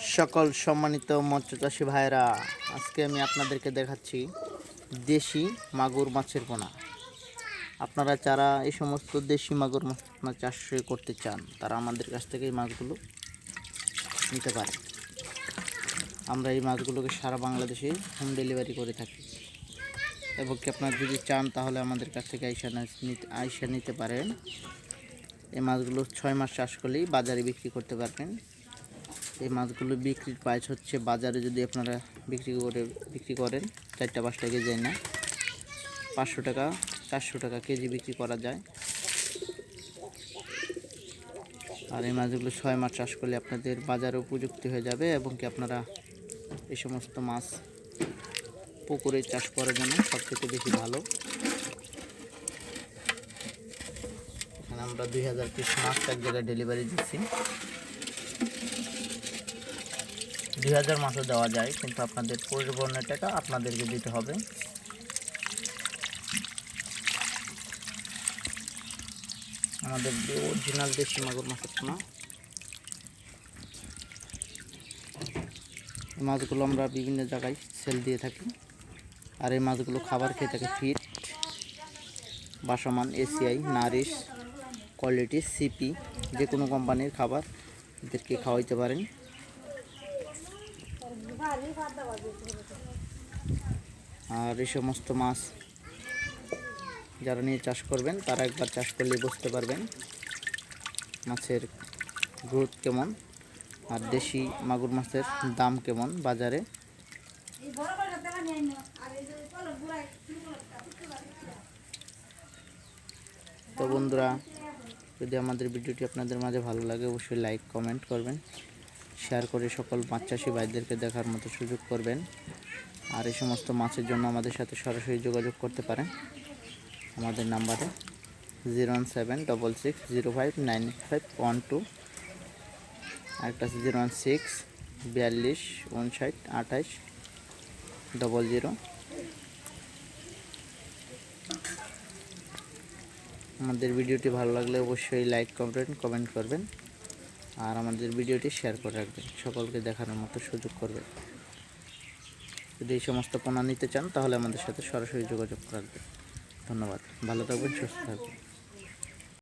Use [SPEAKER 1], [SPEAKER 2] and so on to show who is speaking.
[SPEAKER 1] সকল সম্মানিত মৎস্য চাষি ভাইরা আজকে আমি আপনাদেরকে দেখাচ্ছি দেশি মাগুর মাছের পোনা। আপনারা যারা এই সমস্ত দেশি মাগুর মাছ পোনা চাষ করতে চান, তারা আমাদের কাছ থেকে এই মাছগুলো নিতে পারে আমরা এই মাছগুলোকে সারা বাংলাদেশে হোম ডেলিভারি করে থাকি। এবং কি আপনারা যদি চান, তাহলে আমাদের কাছ থেকে আইসা আইসা নিতে পারেন। এই মাছগুলো ছয় মাস চাষ করলেই বাজারে বিক্রি করতে পারবেন। এই মাছগুলো বিক্রির প্রাইস হচ্ছে বাজারে যদি আপনারা বিক্রি করে, বিক্রি করেন, চারটা পাঁচটা কেজি না। পাঁচশো টাকা, চারশো টাকা কেজি বিক্রি করা যায়। আর এই মাছগুলো ছয় মাস চাষ করলে আপনাদের বাজারে উপযুক্ত হয়ে যাবে এবং কি আপনারা এই সমস্ত মাছ পুকুরে চাষ করার জন্য সবথেকে বেশি ভালো। আমরা দুই হাজার পিস মাছ এক জায়গায় ডেলিভারি দিচ্ছি। দুই হাজার মাছও দেওয়া যায়, কিন্তু আপনাদের পরিবহনের টাকা আপনাদেরকে দিতে হবে। আমাদের অরিজিনাল দেশি মাগুর মাছের এই মাছগুলো আমরা বিভিন্ন জায়গায় সেল দিয়ে থাকি। আর এই মাছগুলো খাবার খেয়ে থাকে ফিট বাসমান এসিআই নারিশ কোয়ালিটি সিপি যে কোনো কোম্পানির খাবার এদেরকে খাওয়াইতে পারেন। আর এই সমস্ত মাছ যারা নিয়ে চাষ করবেন, তারা একবার চাষ করলে বুঝতে পারবেন মাছের গ্রোথ কেমন আর দেশি মাগুর মাছের দাম কেমন বাজারে। তো বন্ধুরা, যদি আমাদের ভিডিওটি আপনাদের মাঝে ভালো লাগে, অবশ্যই লাইক কমেন্ট করবেন। শেয়ার করে সকল মাছ চাষি ভাইদেরকে দেখার মতো সুযোগ করবেন। আর এই সমস্ত মাছের জন্য আমাদের সাথে সরাসরি যোগাযোগ করতে পারেন আমাদের নাম্বারে zero one seven double six zero five nine five one two. আরেকটা আছে জিরো ওয়ান সিক্স বিয়াল্লিশ উনষাট আঠাইশ ডবল জিরো। আমাদের ভিডিওটি ভালো লাগলে অবশ্যই লাইক, কমেন্ট কমেন্ট করবেন। আর আমাদের ভিডিওটি শেয়ার করে রাখবেন। সকলকে দেখানোর মতো সুযোগ করবে যদি এই সমস্ত পোনা নিতে চান, তাহলে আমাদের সাথে সরাসরি যোগাযোগ রাখবেন। ধন্যবাদ। ভালো থাকবেন, সুস্থ থাকবেন।